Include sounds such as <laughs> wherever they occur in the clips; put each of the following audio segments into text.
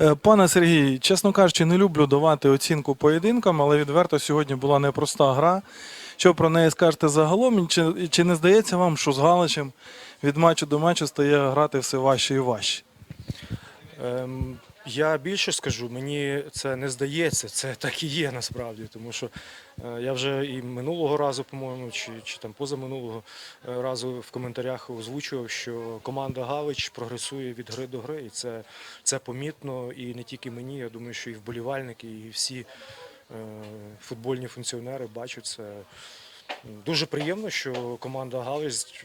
Е, Пане Сергій, чесно кажучи, не люблю давати оцінку поєдинкам, але відверто сьогодні була непроста гра. Що про неї скажете загалом? Чи, чи не здається вам, що з Галичем від матчу до матчу стає грати все важче і важче? Ем, я більше скажу, мені це не здається, це так і є насправді, тому що е, я вже і минулого разу, по-моєму, чи, чи там позаминулого е, разу в коментарях озвучував, що команда Галич прогресує від гри до гри, і це, це помітно. І не тільки мені, я думаю, що і вболівальники, і всі е, футбольні функціонери бачать це. Дуже приємно, що команда Галич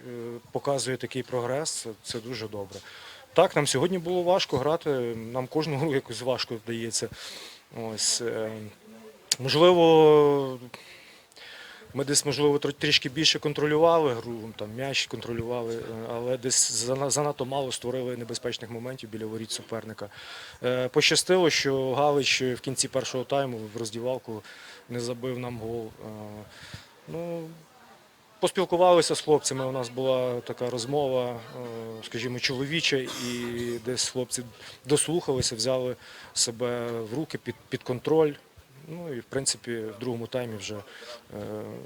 показує такий прогрес. Це дуже добре. Так, нам сьогодні було важко грати. Нам кожну гру <laughs> якось важко вдається. Е, можливо, ми десь, можливо, трішки більше контролювали гру, там м'яч контролювали, е, але десь занадто мало створили небезпечних моментів біля воріт суперника. Е, Пощастило, що Галич в кінці першого тайму в роздівалку не забив нам гол. Ну, Поспілкувалися з хлопцями. У нас була така розмова, е, скажімо, чоловіча, і десь хлопці дослухалися, взяли себе в руки під, під контроль. Ну і в принципі в другому таймі вже е,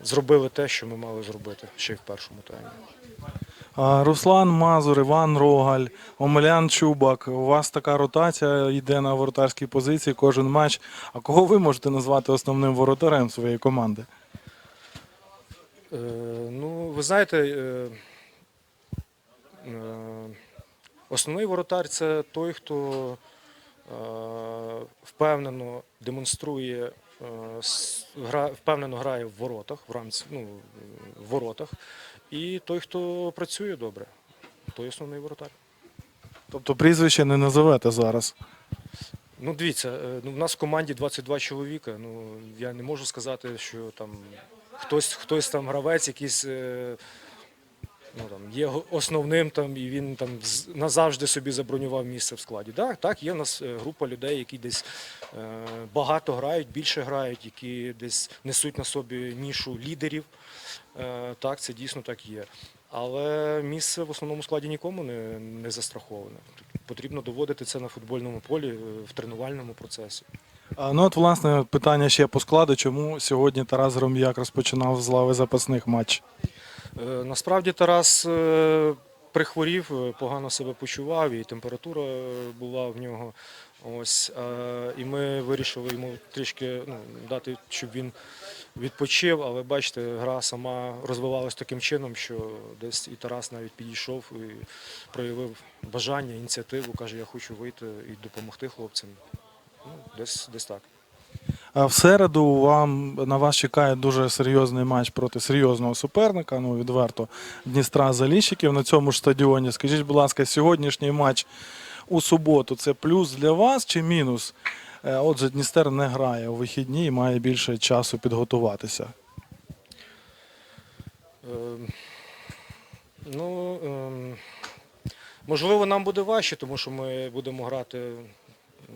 зробили те, що ми мали зробити ще й в першому таймі. Руслан Мазур, Іван Рогаль, Омелян Чубак. У вас така ротація йде на воротарській позиції кожен матч. А кого ви можете назвати основним воротарем своєї команди? Е, ну, ви знаєте, е, е, основний воротар це той, хто е, впевнено демонструє, е, впевнено грає в воротах, в рамці, ну, в воротах, і той, хто працює добре, той основний воротар. Тобто прізвище не назовете зараз. Ну, дивіться, ну, в нас в команді 22 чоловіка. Ну, я не можу сказати, що там хтось, хтось там гравець, якийсь е, ну, там, є основним там, і він там назавжди собі забронював місце в складі. Так, так, є в нас е, група людей, які десь е, багато грають, більше грають, які десь несуть на собі нішу лідерів. Так, це дійсно так є. Але місце в основному складі нікому не, не застраховане. Потрібно доводити це на футбольному полі, в тренувальному процесі. Ну от, власне, питання ще по складу. Чому сьогодні Тарас Гром'як розпочинав з лави запасних матч? Е, Насправді Тарас е, прихворів, е, погано себе почував, і температура була в нього. Ось, і ми вирішили йому трішки ну, дати, щоб він відпочив, але бачите, гра сама розвивалась таким чином, що десь і Тарас навіть підійшов і проявив бажання, ініціативу, каже, я хочу вийти і допомогти хлопцям. Десь, десь так. А в середу вам на вас чекає дуже серйозний матч проти серйозного суперника. Ну відверто Дністра Заліщиків на цьому ж стадіоні. Скажіть, будь ласка, сьогоднішній матч у суботу це плюс для вас чи мінус? Е, Отже, Дністер не грає у вихідні і має більше часу підготуватися. Ем, Ну, ем, можливо, нам буде важче, тому що ми будемо грати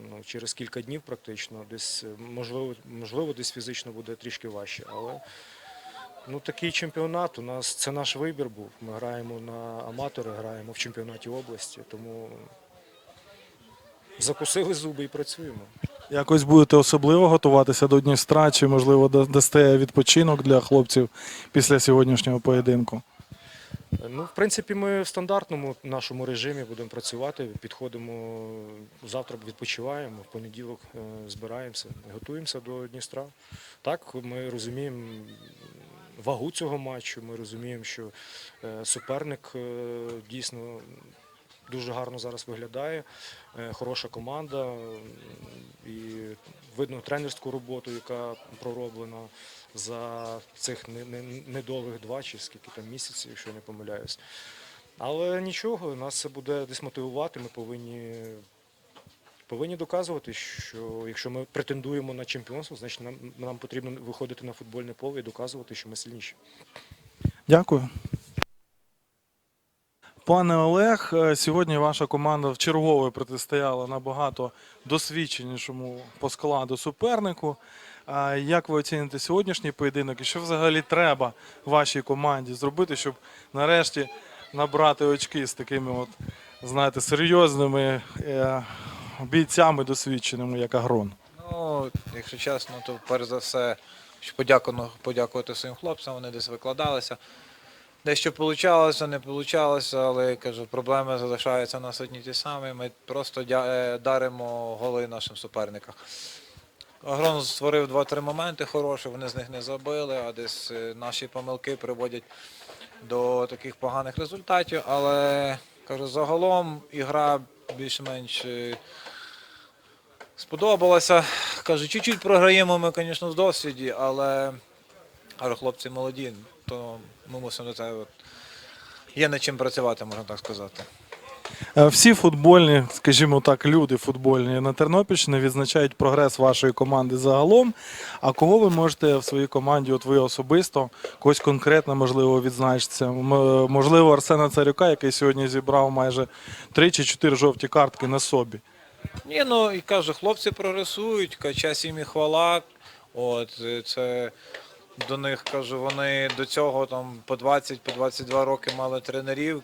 ну, через кілька днів практично. Десь, е, можливо, можливо, десь фізично буде трішки важче. Але ну, такий чемпіонат у нас це наш вибір був. Ми граємо на аматори, граємо в чемпіонаті області, тому закусили зуби і працюємо. Якось будете особливо готуватися до Дністра, чи можливо дасте відпочинок для хлопців після сьогоднішнього поєдинку? Ну, в принципі, ми в стандартному нашому режимі будемо працювати. Підходимо завтра, відпочиваємо, в понеділок е, збираємося, готуємося до Дністра. Так, ми розуміємо вагу цього матчу. Ми розуміємо, що е, суперник е, дійсно дуже гарно зараз виглядає. Хороша команда видно тренерську роботу, яка пророблена за цих не- не- недовгих два чи скільки там місяців, якщо я не помиляюсь. Але нічого, нас це буде десь мотивувати. Ми повинні, повинні доказувати, що якщо ми претендуємо на чемпіонство, значить нам, нам потрібно виходити на футбольне поле і доказувати, що ми сильніші. Дякую. Пане Олег, е, сьогодні ваша команда в чергове протистояла набагато досвідченішому по складу супернику. А Як ви оціните сьогоднішній поєдинок і що взагалі треба вашій команді зробити, щоб нарешті набрати очки з такими, от, знаєте, серйозними е, бійцями досвідченими, як Агрон? Ну, якщо чесно, то перш за все, подякувати своїм хлопцям, вони десь викладалися. Дещо получалося, не получалося, але кажу, проблеми залишаються у нас ті самі. Ми просто е, даримо голи нашим суперникам. Агрон створив 2-3 моменти хороші, вони з них не забили, а десь е, наші помилки приводять до таких поганих результатів. Але кажу, загалом ігра більш-менш е, сподобалася. Кажу, чуть-чуть програємо ми, звісно, з досвіді, але хлопці молоді, то ми мусимо до цього. Є над чим працювати, можна так сказати. Е, Всі футбольні, скажімо так, люди футбольні на Тернопільщині відзначають прогрес вашої команди загалом. А кого ви можете в своїй команді, от ви особисто, когось конкретно, можливо, відзначитися? Можливо, Арсена Царюка, який сьогодні зібрав майже 3 чи 4 жовті картки на собі. Ні, ну і кажу, хлопці прогресують, ка- честь їм і хвала. От е, це до них кажу, вони до цього там по 20, по 22 роки мали тренерів.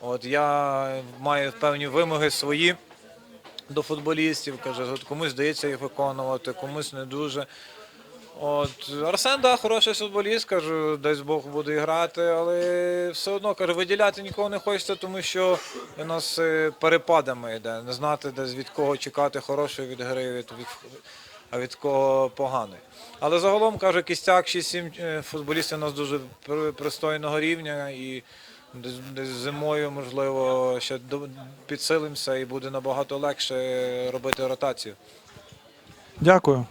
От я маю певні вимоги свої до футболістів. Кажу, от комусь здається їх виконувати, комусь не дуже. От Арсен, да, хороший футболіст, кажу, дасть Бог буде грати, але все одно кажу, виділяти нікого не хочеться, тому що у нас е, перепадами йде. Не знати, десь від кого чекати хорошої від гри, від, а від кого поганий. Але загалом каже, кістяк 6-7 е, футболістів у нас дуже пристойного рівня і десь, зимою, можливо, ще підсилимося і буде набагато легше робити ротацію. Дякую.